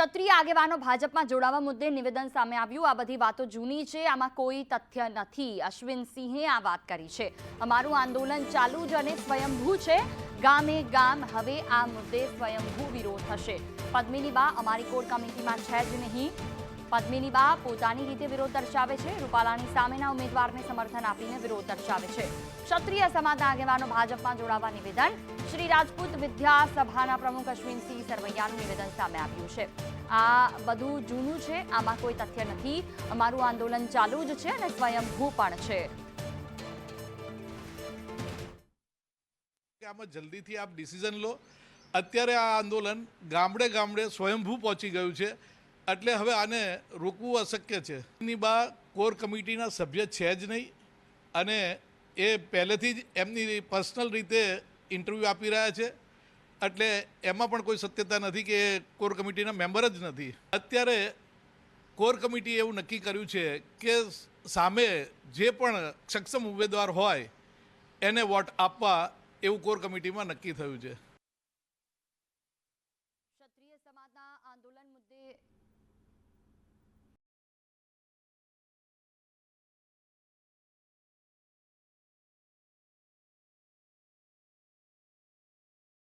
ક્ષત્રિય આગેવાનો ભાજપમાં જોડાવા મુદ્દે નિવેદન સામે આવ્યું. આ બધી વાતો જૂની છે, આમાં કોઈ તથ્ય નથી. અશ્વિનસિંહે આ વાત કરી છે. અમારું આંદોલન ચાલુ જ અને સ્વયંભૂ છે. ગામે ગામ હવે આ મુદ્દે સ્વયંભૂ વિરોધ થશે. પદ્મિની બા અમારી કોર કમિટીમાં છે જ નહીં. પદ્મિની બા પોતાની રીતે વિરોધ દર્શાવે છે. રૂપાલાની સામેના ઉમેદવારને સમર્થન આપીને વિરોધ દર્શાવે છે. ક્ષત્રિય સમાજના આગેવાનો ભાજપમાં જોડાવા નિવેદન. શ્રી રાજપૂત વિદ્યા સભાના પ્રમુખ અશ્વિનસિંહ સરવૈયાનું નિવેદન સામે આવ્યું છે. આ બધું જૂનું છે, આમાં કોઈ તથ્ય નથી. અમારું આંદોલન ચાલુ જ છે અને સ્વયંભૂ પણ છે. આમાં જલ્દીથી આપ ડિસિઝન લો. અત્યારે આ આંદોલન ગામડે ગામડે સ્વયંભૂ પહોંચી ગયું છે. એટલે હવે આને રોકવું અશક્ય છે. એની બા કોર કમિટીના સભ્ય છે જ નહીં અને એ પહેલેથી જ એમની પર્સનલ રીતે ઇન્ટરવ્યૂ આપી રહ્યા છે. એટલે એમાં પણ કોઈ સત્યતા નથી કે એ કોર કમિટીના મેમ્બર જ નથી. અત્યારે કોર કમિટી એવું નક્કી કર્યું છે કે સામે જે પણ સક્ષમ ઉમેદવાર હોય એને વોટ આપવા એવું કોર કમિટીમાં નક્કી થયું છે.